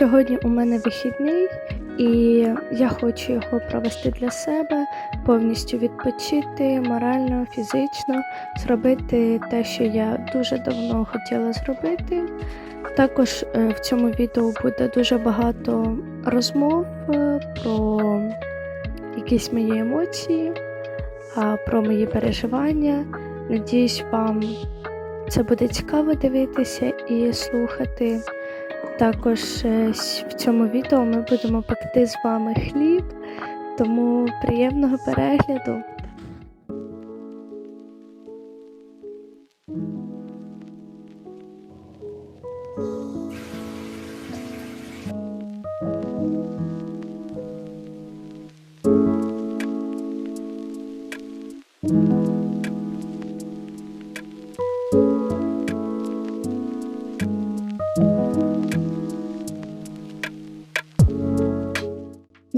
Сьогодні у мене вихідний, і я хочу його провести для себе, повністю відпочити морально, фізично, зробити те, що я дуже давно хотіла зробити. Також е, в цьому відео буде дуже багато розмов е, про якісь мої емоції, про мої переживання. Надіюсь, вам це буде цікаво дивитися і слухати. Також е, в цьому відео ми будемо пекти з вами хліб, тому приємного перегляду.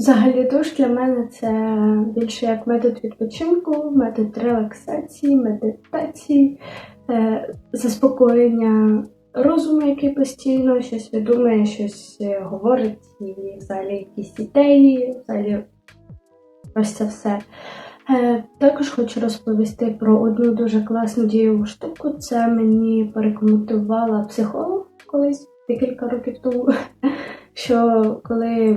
Взагалі душ для мене це більше як метод відпочинку, метод релаксації, медитації, е, заспокоєння розуму, який постійно щось видумує, щось е, говорить, і взагалі якісь ідеї, взагалі ось це все. Е, також хочу розповісти про одну дуже класну дієву штуку. Це мені порекомендувала психолог колись декілька років тому, що коли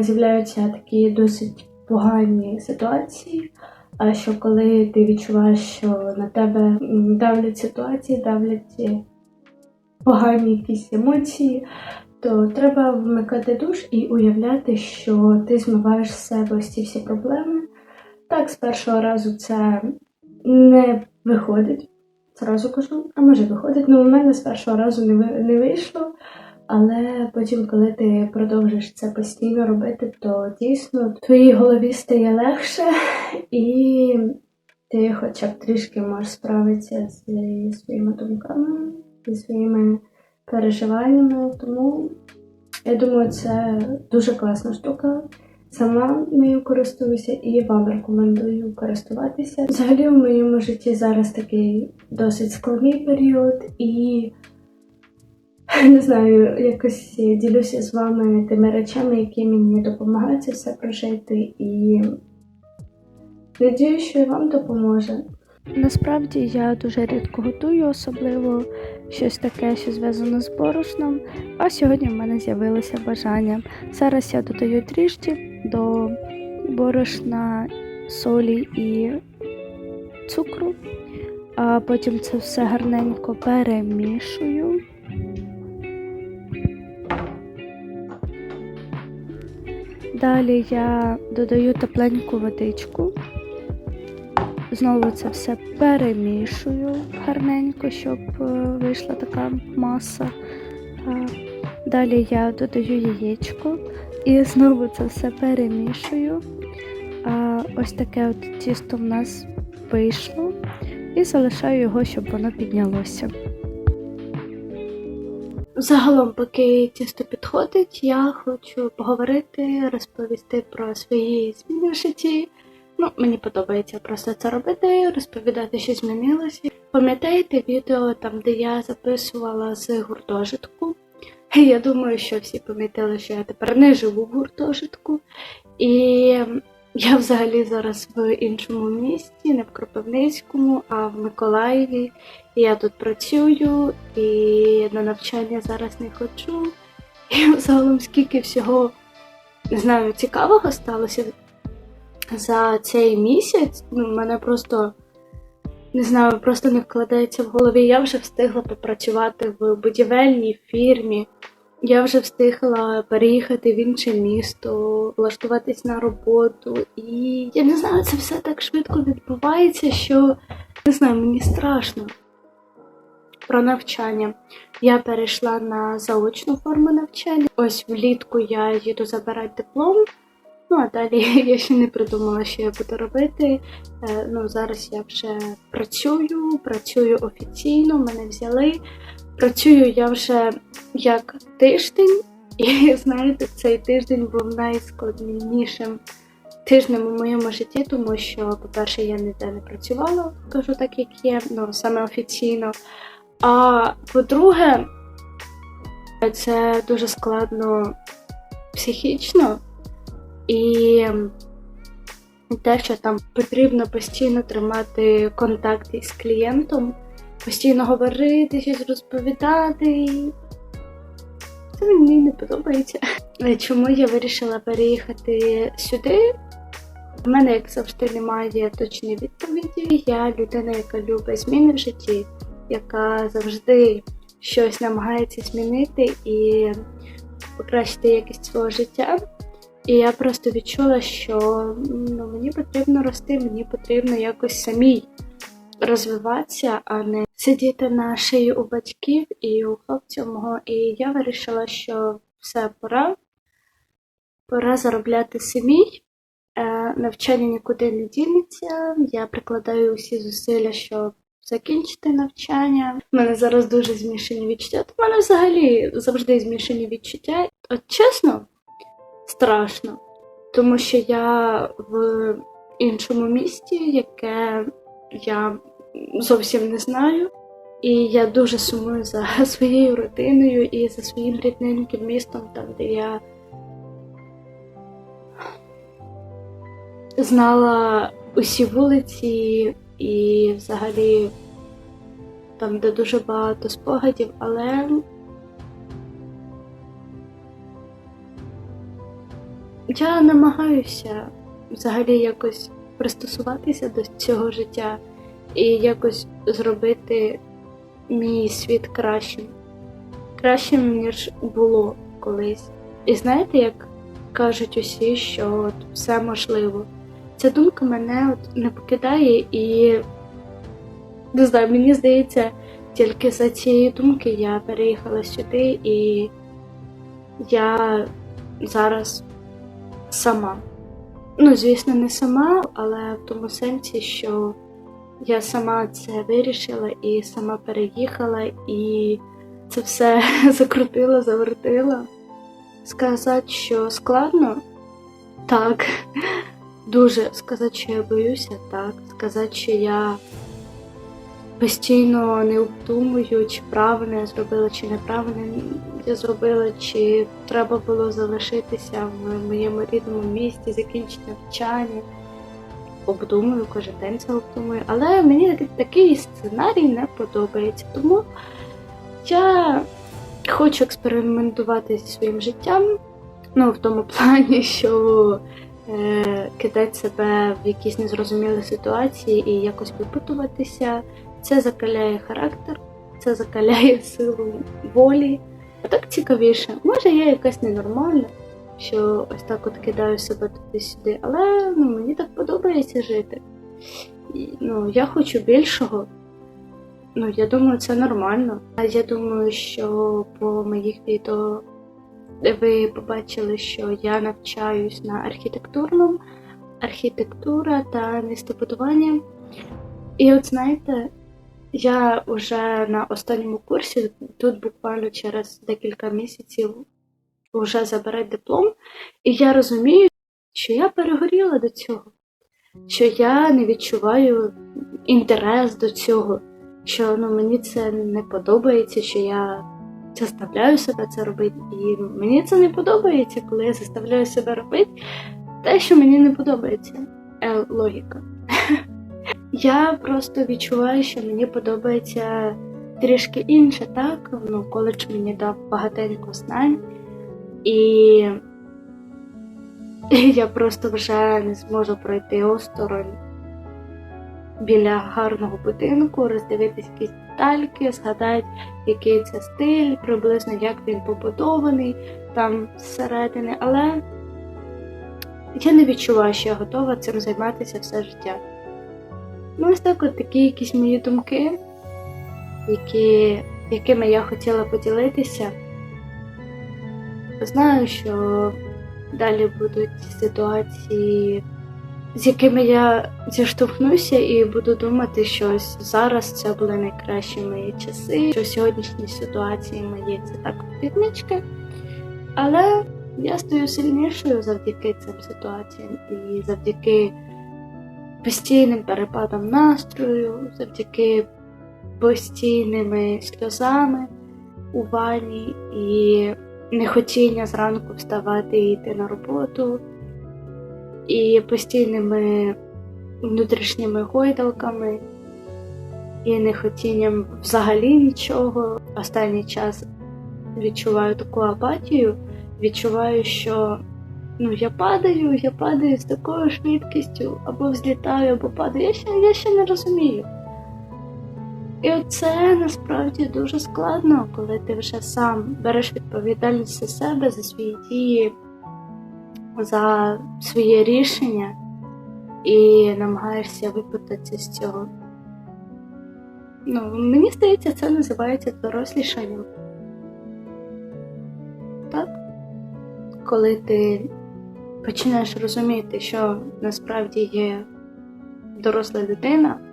з'являються такі досить погані ситуації. А що коли ти відчуваєш, що на тебе давлять ситуації, давлять е, погані якісь емоції, то треба вмикати душ і уявляти, що ти змиваєш з себе ось ці всі проблеми. Так, з першого разу це не виходить, зразу кажу, а може виходить. Ну, у мене з першого разу не вийшло. Але потім, коли ти продовжиш це постійно робити, то дійсно в твоїй голові стає легше, і ти хоча б трішки можеш справитися зі своїми думками, зі своїми переживаннями. Тому я думаю, це дуже класна штука. Сама нею користуюся і вам рекомендую користуватися. Взагалі, у моєму житті зараз такий досить складний період, і не знаю, якось ділюся з вами тими речами, які мені допомагають це все прожити, і надію, що і вам допоможе. Насправді я дуже рідко готую, особливо щось таке, що зв'язано з борошном. А сьогодні в мене з'явилося бажання. Зараз я додаю трішки до борошна, солі і цукру, а потім це все гарненько перемішую. Далі я додаю тепленьку водичку. Знову це все перемішую гарненько, щоб е, вийшла така маса. Далі я додаю яєчко і знову це все перемішую. Ось таке от тісто в нас вийшло. І залишаю його, щоб воно піднялося. Загалом, поки тісто підходить, я хочу поговорити, розповісти про свої зміни в житті. Ну, мені подобається просто це робити, розповідати, що змінилося. Пам'ятаєте відео там, де я записувала з гуртожитку? Я думаю, що всі помітили, що я тепер не живу в гуртожитку. І я взагалі зараз в іншому місті, не в Кропивницькому, а в Миколаєві. Я тут працюю і на навчання зараз не ходжу. І загалом скільки всього не знаю, цікавого сталося за цей місяць. Ну, мене просто не знаю, просто не вкладається в голові. Я вже встигла попрацювати в будівельній фірмі. Я вже встигла переїхати в інше місто, влаштуватись на роботу. І я не знаю, це все так швидко відбувається, що не знаю, мені страшно. Про навчання. Я перейшла на заочну форму навчання. Ось влітку я їду забирати диплом. Ну а далі я ще не придумала, що я буду робити. Е, Ну, зараз я вже працюю, працюю офіційно, мене взяли. Працюю я вже як тиждень, і знаєте, цей тиждень був найскладнішим тижнем у моєму житті, тому що, по-перше, я ніде не працювала, кажу так, як є, ну саме офіційно. А по-друге, Це дуже складно психічно і те, що там потрібно постійно тримати контакт із клієнтом, постійно говорити, щось розповідати. Це мені не подобається. Чому я вирішила переїхати сюди? У мене, як завжди, немає точної відповіді. Я людина, яка любить зміни в житті, яка завжди щось намагається змінити і покращити якість свого життя. І я просто відчула, що ну, мені потрібно рости, мені потрібно якось самій розвиватися, а не сидіти на шиї у батьків і у хлопців мого. І я вирішила, що все пора. Пора заробляти самій. Е, навчання нікуди не дінеться. Я прикладаю усі зусилля, щоб закінчити навчання. У мене зараз дуже змішані відчуття. У мене взагалі завжди змішані відчуття. От чесно, страшно, тому що я в іншому місті, яке я зовсім не знаю. І я дуже сумую за своєю родиною і за своїм рідненьким містом, там, де я знала усі вулиці і взагалі там, де дуже багато спогадів, але я намагаюся взагалі якось пристосуватися до цього життя і якось зробити мій світ кращим. Кращим, ніж було колись. І знаєте, як кажуть усі, що от все можливо. Ця думка мене от не покидає і не знаю, мені здається, тільки за цієї думки я переїхала сюди і я зараз сама. Ну, звісно, не сама, але в тому сенсі, що я сама це вирішила і сама переїхала, і це все закрутила, завертила. Сказати, що складно? Так. Дуже сказати, що я боюся, так. Сказати, що я постійно не обдумую, чи правильно я зробила, чи неправильно я зробила, чи треба було залишитися в моєму рідному місті, закінчити навчання. Обдумую, кожен день це обдумую. Але мені такий сценарій не подобається. Тому я хочу експериментувати зі своїм життям. Ну, в тому плані, що е, кидати себе в якісь незрозумілі ситуації і якось випитуватися. Це закаляє характер, це закаляє силу волі. А так цікавіше. Може, я якась ненормальна, що ось так от кидаю себе туди-сюди, але ну, мені так подобається жити. І, ну, Я хочу більшого. Ну, я думаю, це нормально. А я думаю, що по моїх відео ви побачили, що я навчаюсь на архітектурному, архітектура та містобудування. І от знаєте, я вже на останньому курсі, тут буквально через декілька місяців вже забере диплом, і я розумію, що я перегоріла до цього, що я не відчуваю інтерес до цього, що ну, мені це не подобається, що я заставляю себе це робити. І мені це не подобається, коли я заставляю себе робити те, що мені не подобається. Е, логіка. Я просто відчуваю, що мені подобається трішки інше, так? Ну, коледж мені дав багатенько знань, і я просто вже не зможу пройти осторонь біля гарного будинку, роздивитись якісь детальки, згадати, який це стиль, приблизно як він побудований там зсередини, але я не відчуваю, що я готова цим займатися все життя. Ну, ось так от такі якісь мої думки, які, якими я хотіла поділитися. Знаю, що далі будуть ситуації, з якими я зіштовхнуся і буду думати, що зараз це були найкращі мої часи, що сьогоднішні ситуації мої це так дрібнички. Але я стою сильнішою завдяки цим ситуаціям і завдяки постійним перепадом настрою, завдяки постійними сльозами. у ванні і нехотіння зранку вставати і йти на роботу, і постійними внутрішніми гойдалками, і нехотінням взагалі нічого. Останній час відчуваю таку апатію, відчуваю, що ну, я падаю, я падаю з такою швидкістю, або взлітаю, або падаю. Я ще, я ще не розумію. І оце насправді дуже складно, коли ти вже сам береш відповідальність за себе, за свої дії, за своє рішення і намагаєшся випутатися з цього. Ну, мені здається, це називається дорослішанням. Так? Коли ти починаєш розуміти, що насправді є доросла людина.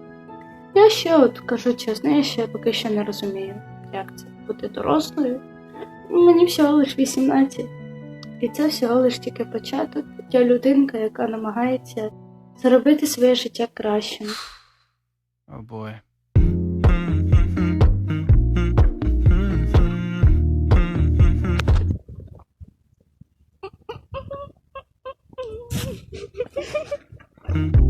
Я ще, от кажу чесно, я ще поки що не розумію, як це бути дорослою. Мені всього лиш 18. І це всього лиш тільки початок. Я людинка, яка намагається зробити своє життя кращим. Oh boy. Собака!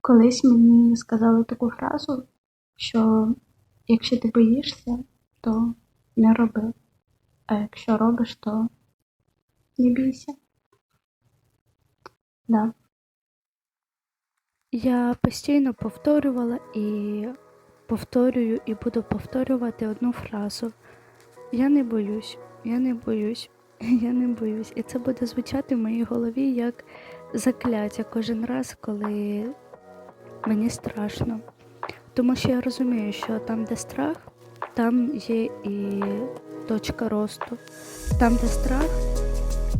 Колись мені сказали таку фразу, що якщо ти боїшся, то не роби. А якщо робиш, то не бійся. Да. Я постійно повторювала і повторюю і буду повторювати одну фразу. Я не боюсь, я не боюсь, я не боюсь. І це буде звучати в моїй голові як закляття кожен раз, коли мені страшно. Тому що я розумію, що там, де страх, там є і точка росту. Там, де страх,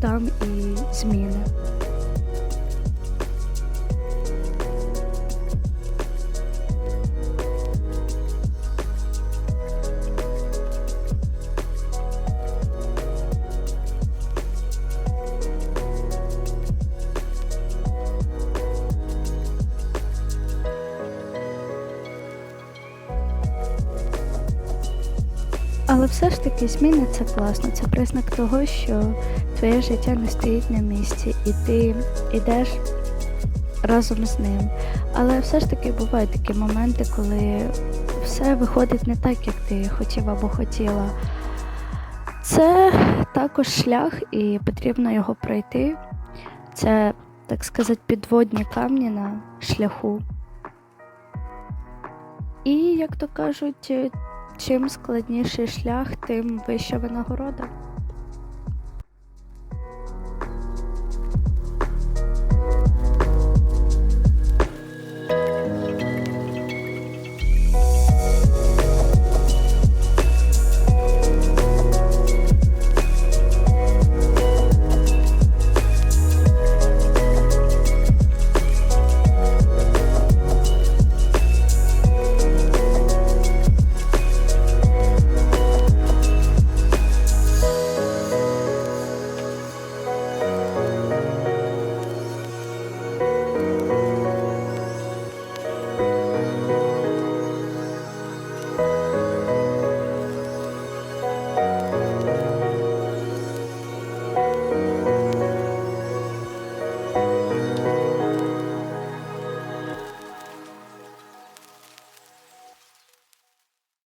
там і зміни. Все ж таки зміни це класно. Це признак того, що твоє життя не стоїть на місці, і ти йдеш разом з ним. Але все ж таки бувають такі моменти, коли все виходить не так, як ти хотів або хотіла. Це також шлях, і потрібно його пройти. Це, так сказати, підводні камні на шляху. І, як то кажуть, чим складніший шлях, тим вища винагорода.